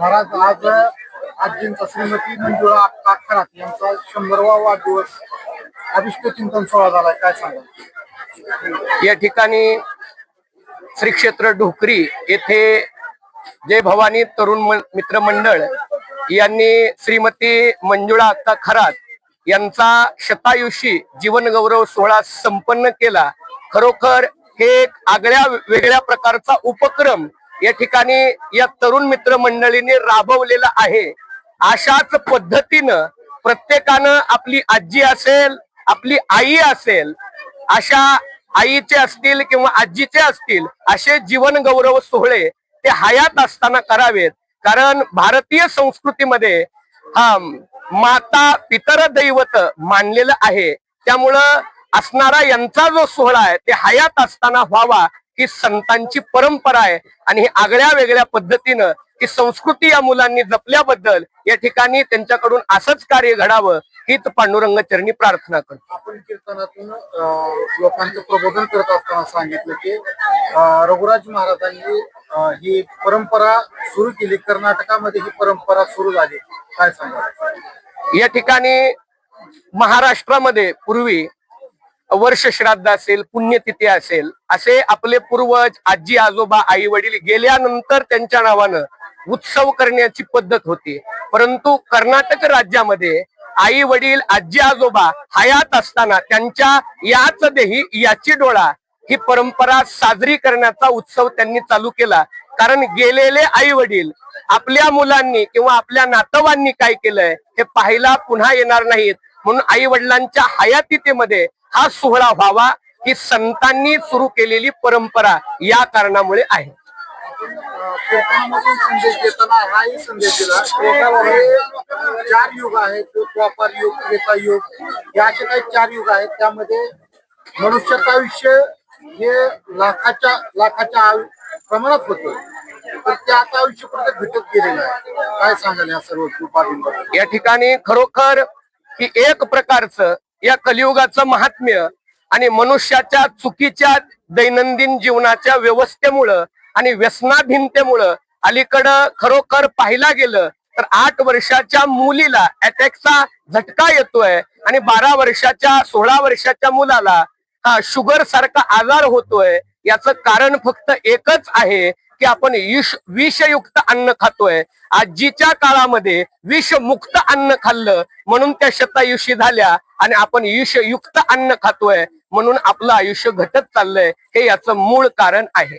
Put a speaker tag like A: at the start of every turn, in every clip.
A: महाराज आज आजींचा श्रीमती मंजुळा अक्का खरात यांचा शंभरवा वाढदिवस अभिष्ट चिंतन सोहळा झालाय. काय सांगा
B: या ठिकाणी श्री क्षेत्र ढोकरी येथे जय भवानी तरुण मित्र मंडळ यांनी श्रीमती मंजुळा अक्का खरात यांचा शतायुषी जीवन गौरव सोहळा संपन्न केला. खरोखर हे एक आगळ्या वेगळ्या प्रकारचा उपक्रम या ठिकाणी या तरुण मित्र मंडळीने राबवलेलं आहे. अशाच पद्धतीनं प्रत्येकानं आपली आजी असेल आपली आई असेल अशा आईचे असतील किंवा आजीचे असतील असे जीवन गौरव सोहळे ते हयात असताना करावेत. कारण भारतीय संस्कृतीमध्ये हा माता पितर दैवत मानलेलं आहे. त्यामुळं असणारा यांचा जो सोहळा आहे ते हयात असताना व्हावा ही संतांची परंपरा आहे. आणि ही आगळ्या वेगळ्या पद्धतीनं ही संस्कृती या मुलांनी जपल्याबद्दल या ठिकाणी त्यांच्याकडून असंच कार्य घडावं हीच पांडुरंग चरणी प्रार्थना करतो.
A: आपण कीर्तनातून लोकांचं प्रबोधन करत असताना सांगितलं की रघुराज महाराजांनी ही परंपरा सुरू केली. कर्नाटकामध्ये ही परंपरा सुरू झाली. काय सांगा
B: या ठिकाणी महाराष्ट्रामध्ये पूर्वी वर्ष श्राद्ध असेल पुण्यतिथी असेल असे आपले पूर्वज आजी आजोबा आई वडील गेल्यानंतर त्यांच्या नावानं उत्सव करण्याची पद्धत होती. परंतु कर्नाटक राज्यामध्ये आई वडील आजी आजोबा हयात असताना त्यांच्या याच देही याची डोळा ही परंपरा साजरी करण्याचा उत्सव त्यांनी चालू केला. कारण गेलेले आई वडील आपल्या मुलांनी किंवा आपल्या नातवांनी काय केलंय हे पाहायला पुन्हा येणार नाहीत. म्हणून आई वडिलांच्या हयातीतेमध्ये हा सोहळा व्हावा ही संतांनी सुरू केलेली परंपरा या कारणामुळे आहे.
A: संदेश देताना हाही संदेश दिला. चार युग आहेत. द्वापार युग त्रेता युग. हे असे काही चार युग आहेत. त्यामध्ये मनुष्याचं आयुष्य हे लाखाच्या लाखाच्या प्रमाणात होतं. तर ते आता आयुष्य कुठे घटत गेलेलं आहे. काय सांगाल या सर्व
B: या ठिकाणी खरोखर ही एक प्रकारचं या कलियुगाचं महात्म्य आणि मनुष्याच्या चुकीच्या दैनंदिन जीवनाच्या व्यवस्थेमुळं आणि व्यसनाधीनतेमुळं अलीकडं खरोखर पाहिला गेलं तर आठ वर्षाच्या मुलीला अटॅकचा झटका येतोय आणि बारा वर्षाच्या सोळा वर्षाच्या मुलाला हा शुगर सारखा आजार होतोय. याचं कारण फक्त एकच आहे की आपण विष विषयुक्त अन्न खातोय. आजीच्या काळामध्ये विषमुक्त अन्न खाल्लं म्हणून त्या शतायुषी झाल्या आणि आपण विषयुक्त अन्न खातोय म्हणून आपलं आयुष्य घटत चाललंय हे याचं मूळ कारण आहे.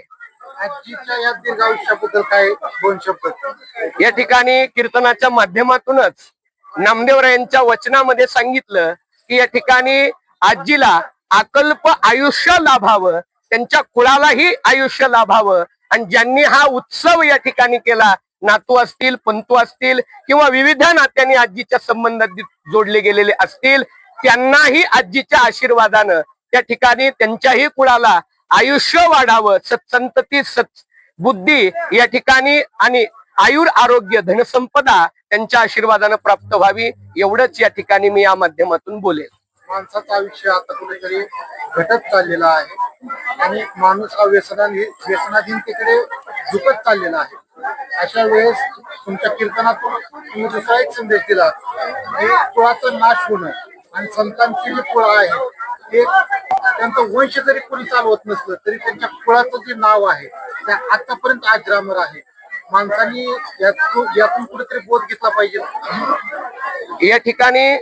A: आजीच्या या दीर्घ आयुष्याबद्दल काय दोन शब्द
B: या ठिकाणी कीर्तनाच्या माध्यमातूनच नामदेवरायांच्या वचनामध्ये सांगितलं की या ठिकाणी आजीला अकल्प आयुष्य लाभावं त्यांच्या कुळालाही आयुष्य लाभावं. आणि ज्यांनी हा उत्सव या ठिकाणी केला नातू असतील पंतू असतील किंवा विविध नात्यांनी आजीच्या संबंधात जोडले गेलेले असतील त्यांनाही आजीच्या आशीर्वादानं त्या ठिकाणी त्यांच्याही कुळाला आयुष्य वाढावं. सत्संतती सत् बुद्धी या ठिकाणी आणि आयुर आरोग्य धनसंपदा त्यांच्या आशीर्वादानं प्राप्त व्हावी एवढंच या ठिकाणी मी या माध्यमातून बोलेल
A: माणसाचं आयुष्य आता कुठेतरी घटत चाललेलं आहे. आणि माणूस हा व्यसना व्यसनाधीनतेकडे झुकत चाललेला आहे. अशा वेळेस तुमच्या कीर्तनातून तुम्ही दुसरा एक संदेश दिला. की कुळाचा नाश होणं आणि संतांची जी कुळ आहे ते त्यांचं वंश जरी कोणी चालवत नसलं तरी त्यांच्या कुळाचं जे नाव आहे ते आतापर्यंत अजरामर आहे. माणसांनी यातून यातून कुठेतरी बोध घेतला पाहिजे.
B: या ठिकाणी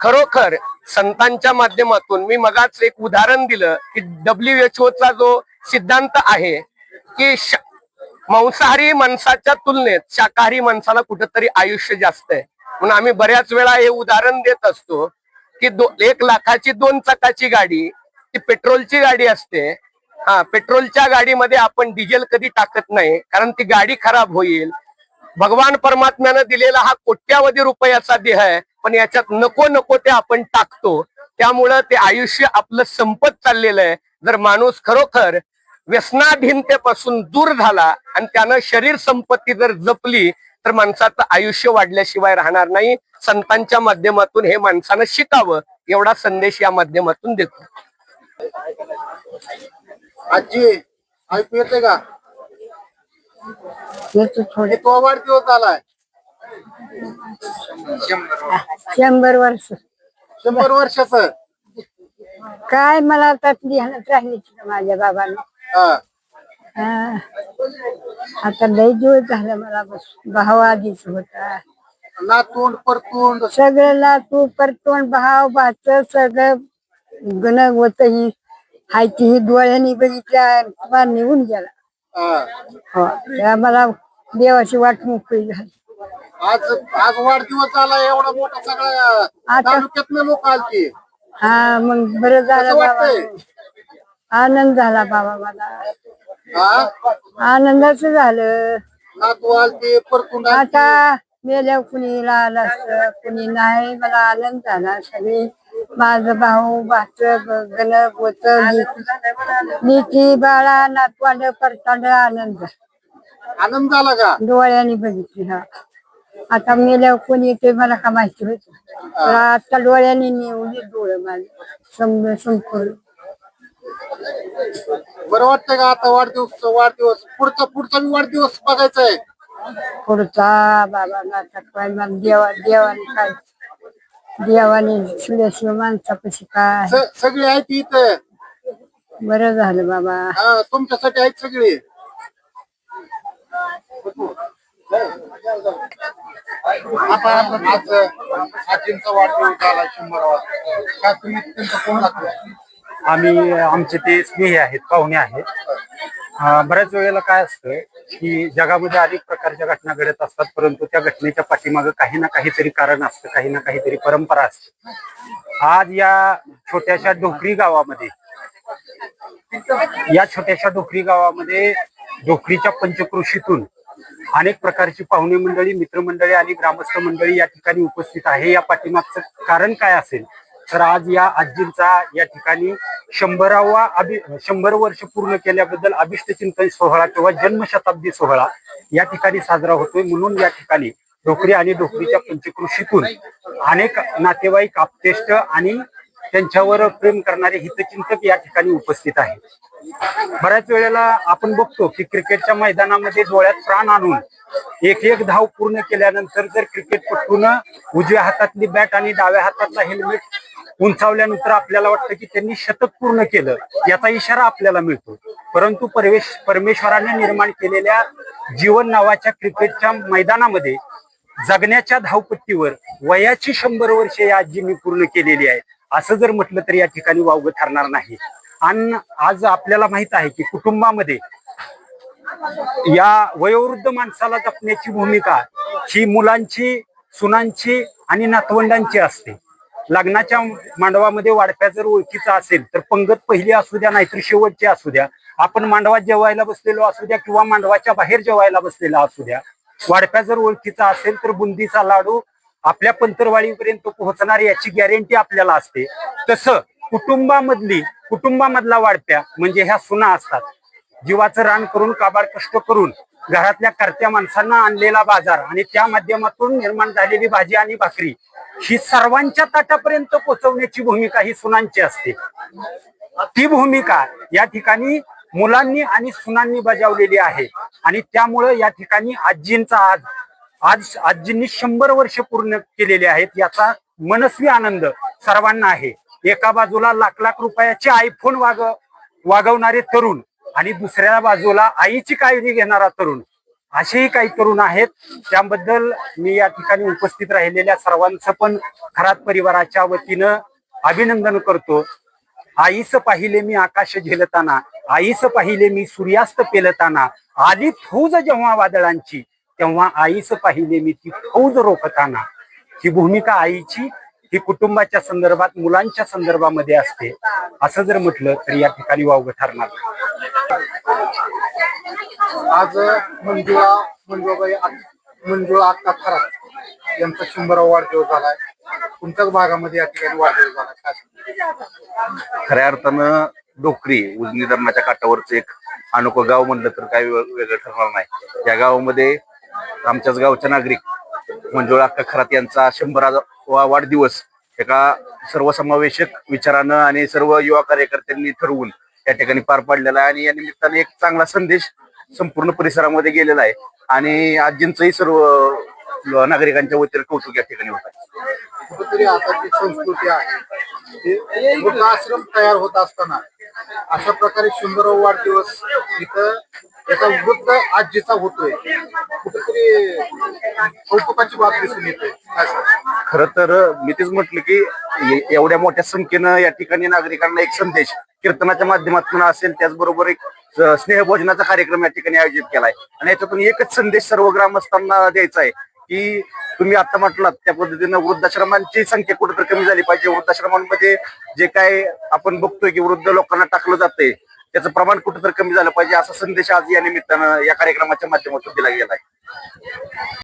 B: खरोखर संतांच्या माध्यमातून मी मगाच एक उदाहरण दिलं की डब्ल्यू एच चा जो सिद्धांत आहे की मांसाहारी माणसाच्या तुलनेत शाकाहारी माणसाला कुठंतरी आयुष्य जास्त आहे. म्हणून आम्ही बऱ्याच वेळा हे उदाहरण देत असतो की दो एक लाखाची दोन चाकाची गाडी ती पेट्रोलची गाडी असते. हा पेट्रोलच्या गाडीमध्ये आपण डिझेल कधी टाकत नाही कारण ती गाडी खराब होईल. भगवान परमात्म्यानं दिलेला हा कोट्यावधी रुपयाचा देह आहे. पण याच्यात नको नको ते आपण टाकतो. त्यामुळं ते आयुष्य आपलं संपत चाललेलं आहे. जर माणूस खरोखर व्यसनाधीनतेपासून दूर झाला आणि त्यानं शरीर संपत्ती जर जपली तर माणसाचं आयुष्य वाढल्याशिवाय राहणार नाही. संतांच्या माध्यमातून हे माणसानं शिकावं. एवढा संदेश या माध्यमातून देतो.
A: आजी ऐकू येते का? तो आलाय.
C: शंभर वर्ष.
A: शंभर वर्षाचं?
C: काय मला आता ध्यानात राहिली माझ्या बाबांना.
A: हा.
C: हा. आता लय दिवस झालं मला बस भाव आधीच होता.
A: नातोंड परतोंड
C: सगळं लातू परतोंड भाव भात सगळं गण होत ही हाय ती ही डोळ्यांनी बघितल्या निघून गेला.
A: हा.
C: हो त्या मला देवाची वाट मोकळी झाली.
A: आज आज वाढदिवस झाला एवढा मोठा सगळ्या
C: आता-
A: तालुक्यातले लोक आलते.
C: हा मग बरं झालं
A: कसं
C: बाबा.
A: वाटतंय?
C: आनंद झाला बाबा मला.
A: हा?
C: आनंदाच झालं.
A: नातू आलते परतून आलते.
C: आता मेल्या कुणी आलं असतं कुणी नाही. मला आनंद झाला सगळे. माझं भाऊ भाच गण गोत नीती बाळा नातवांड परतांड आनंद.
A: आनंद झाला का?
C: डोळ्याने बघितली हा. आता मेल्यावर कोणी येते मला का माहिती होत तर आता डोळ्याने नेवली डोळं माझं. संपूर्ण
A: बरं वाटतंय का आता वाढदिवस वाढदिवस? पुढचा पुढचा बी वाढदिवस बघायचा आहे
C: पुढचा बाबा नाटक काय मला देवा देवाने काय? देवाने सुल्याशिवाय माणसापाशी काय?
A: स- सगळी आहेत इथं.
C: बरं झालं बाबा.
A: हा तुमच्यासाठी आहेत सगळी. आज आजींचा वाढदिवस झाला शंभरावा काय तुम्ही त्यांचा फोन
D: आम्ही आमचे ते स्नेही आहेत पाहुणे आहेत. अं, बऱ्याच वेळेला काय असतं की जगामध्ये अनेक प्रकारच्या घटना घडत असतात परंतु त्या घटनेच्या पाठीमागे काही ना काहीतरी कारण असतं काही ना काहीतरी परंपरा असते. आज या छोट्याशा डोकरी गावामध्ये या छोट्याशा डोकरी गावामध्ये डोकरीच्या पंचकृषीतून अनेक प्रकारची पाहुणे मंडळी मित्रमंडळी आणि ग्रामस्थ मंडळी या ठिकाणी उपस्थित आहे. या पाठीमागचं कारण काय असेल? तर आज या आजींचा या ठिकाणी शंभरावा अभि शंभर वर्ष पूर्ण केल्याबद्दल अभिष्ट चिंतन सोहळा किंवा जन्मशताब्दी सोहळा या ठिकाणी साजरा होतोय. म्हणून या ठिकाणी डोकरी आणि डोकरीच्या पंचकृषीतून अनेक नातेवाईक आपतेष्ट आणि त्यांच्यावर प्रेम करणारे हितचिंतक या ठिकाणी उपस्थित आहेत. बऱ्याच वेळेला आपण बघतो की क्रिकेटच्या मैदानामध्ये डोळ्यात प्राण आणून एक एक धाव पूर्ण केल्यानंतर जर क्रिकेटपटून उजव्या हातातली बॅट आणि डाव्या हातातला हेल्मेट उंचावल्यानंतर आपल्याला वाटतं की त्यांनी शतक पूर्ण केलं याचा इशारा आपल्याला मिळतो. परंतु परवेश परमेश्वराने निर्माण केलेल्या जीवन नावाच्या क्रिकेटच्या मैदानामध्ये जगण्याच्या धावपट्टीवर वयाची शंभर वर्षे या मी पूर्ण केलेली आहेत. असं जर म्हटलं तर या ठिकाणी वावगं ठरणार नाही. आणि आज आपल्याला माहीत आहे की कुटुंबामध्ये या वयोवृद्ध माणसाला जपण्याची भूमिका ही मुलांची सुनांची आणि नातवंडांची असते. लग्नाच्या मांडवामध्ये वाढप्या जर ओळखीचा असेल तर पंगत पहिली असू द्या नाहीतर शेवटची असू द्या. आपण मांडवात जेवायला बसलेलो असू द्या किंवा मांडवाच्या बाहेर जेवायला बसलेला असू द्या. वाढप्या जर ओळखीचा असेल तर बुंदीचा लाडू आपल्या पंतरवाडीपर्यंत पोहोचणार याची गॅरंटी आपल्याला असते. तसं कुटुंबामधली कुटुंबामधला वाढप्या म्हणजे ह्या सुना असतात. जीवाचं रान करून काबाड कष्ट करून घरातल्या करत्या माणसांना आणलेला बाजार आणि त्या माध्यमातून निर्माण झालेली भाजी आणि भाकरी ही सर्वांच्या ताटापर्यंत पोहोचवण्याची भूमिका ही सुनांची असते. ती भूमिका या ठिकाणी मुलांनी आणि सुनांनी बजावलेली आहे. आणि त्यामुळं या ठिकाणी आजींचा आज आज आजींनी शंभर वर्ष पूर्ण केलेले आहेत याचा मनस्वी आनंद सर्वांना आहे. एका बाजूला लाख लाख रुपयाचे आयफोन वाग वागवणारे तरुण आणि दुसऱ्या बाजूला आईची काळजी घेणारा तरुण असेही काही तरुण आहेत. त्याबद्दल मी या ठिकाणी उपस्थित राहिलेल्या सर्वांचं पण खरात परिवाराच्या वतीनं अभिनंदन करतो. आईस पाहिले मी आकाश झेलताना आईस पाहिले मी सूर्यास्त पेलताना आली फूज जेव्हा वादळांची तेव्हा आईस पाहिले मी ती फौज रोखताना. ही भूमिका आईची ही कुटुंबाच्या संदर्भात मुलांच्या संदर्भामध्ये असते. असं जर म्हटलं तर या ठिकाणी वावगं ठरणार.
A: आज मंजुळा मंजुळाबाई मंजुळा अक्का खरात यांचा शंभरावा वाढदिवस झालाय. तुमच्याच भागामध्ये या ठिकाणी वाढदिवस झाला?
E: खऱ्या अर्थानं डोकरी उजनी धरणाच्या काठावरचं एक अनोखं गाव म्हणलं तर काही वेगळं ठरणार नाही. या गावामध्ये आमच्याच गावचे नागरिक मंजुळा अक्का खरात यांचा शंभरावा वाढदिवस एका सर्वसमावेशक विचारानं आणि सर्व युवा कार्यकर्त्यांनी ठरवून या ठिकाणी पार पाडलेला आहे. आणि या निमित्ताने एक चांगला संदेश संपूर्ण परिसरामध्ये गेलेला आहे. आणि आजींचंही सर्व नागरिकांच्या वतीने कौतुक या ठिकाणी होत आहे.
A: कुठेतरी आता संस्कृती आहे. ते तयार होत असताना अशा प्रकारे शंभर वाढदिवस इथं त्याचा वृद्ध आजीचा होतोय कुठेतरी कौतुकाची बाब दिसून येते. काय
E: खर तर मी तेच म्हटलं की ए- एवढ्या मोठ्या संख्येनं या ठिकाणी नागरिकांना एक संदेश कीर्तनाच्या माध्यमातून असेल त्याचबरोबर एक स- स्नेहभोजनाचा कार्यक्रम या ठिकाणी आयोजित केलाय. आणि याच्यातून एकच संदेश सर्व ग्रामस्थांना द्यायचा आहे की तुम्ही आता म्हटलात त्या पद्धतीनं वृद्धाश्रमांची संख्या कुठेतरी कमी झाली पाहिजे. वृद्धाश्रमांमध्ये जे काय आपण बघतोय की वृद्ध लोकांना टाकलं जातंय त्याचं प्रमाण कुठेतरी कमी झालं पाहिजे असा संदेश आज या निमित्तानं या कार्यक्रमाच्या माध्यमातून दिला गेला आहे